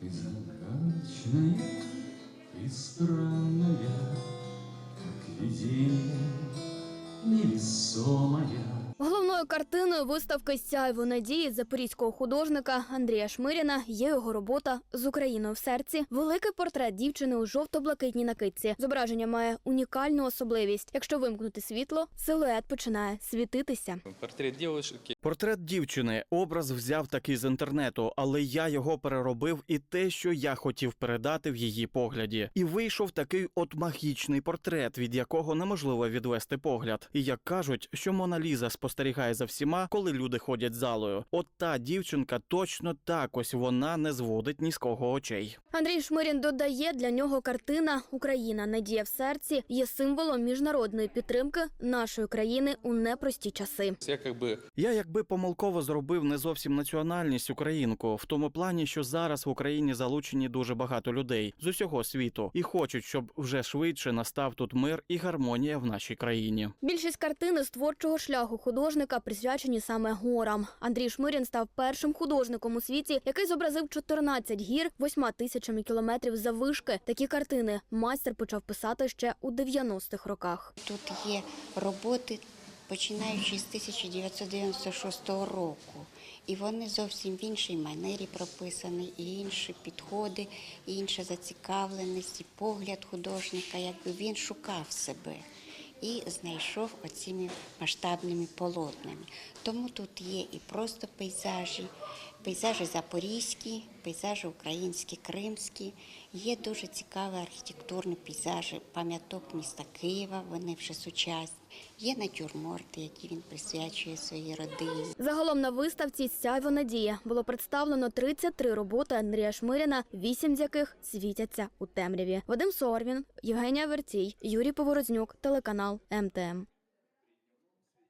Ты загадочная и странная, Как видение невесомая. Головною картиною виставки Сяйво надії запорізького художника Андрія Шмиріна є його робота з Україною в серці. Великий портрет дівчини у жовто-блакитній накидці. Зображення має унікальну особливість. Якщо вимкнути світло, силует починає світитися. Портрет девушки Портрет дівчини. Образ взяв таки з інтернету, але я його переробив і те, що я хотів передати в її погляді. І вийшов такий от магічний портрет, від якого неможливо відвести погляд. І як кажуть, що Мона Ліза спостерігає за всіма, коли люди ходять залою. От та дівчинка точно так ось вона не зводить ні з кого очей. Андрій Шмирін додає, для нього картина Україна надія в серці є символом міжнародної підтримки нашої країни у непрості часи. я как бы Я якби помилково зробив не зовсім національність українку, в тому плані, що зараз в Україні залучені дуже багато людей з усього світу і хочуть, щоб вже швидше настав тут мир і гармонія в нашій країні. Більшість картини з творчого шляху художника присвячені саме горам. Андрій Шмирін став першим художником у світі, який зобразив 14 гір 8 тисячами кілометрів заввишки. Такі картини майстер почав писати ще у 90-х роках. Тут є роботи, починаючи з 1996 року. І вони зовсім в іншій манері прописані, і інші підходи, і інша зацікавленість, і погляд художника, якби він шукав себе і знайшов оціми масштабними полотнами. Тому тут є і просто пейзажі, пейзажі запорізькі, пейзажі українські, кримські. Є дуже цікаві архітектурні пейзажі пам'яток міста Києва, вони вже сучасні. Є натюрморти, які він присвячує своїй родині. Загалом на виставці Сяйво надія було представлено 33 роботи Андрія Шмиріна, 8 з яких світяться у темряві. Вадим Сорвін, Євгенія Вертій, Юрій Поворознюк, телеканал МТМ.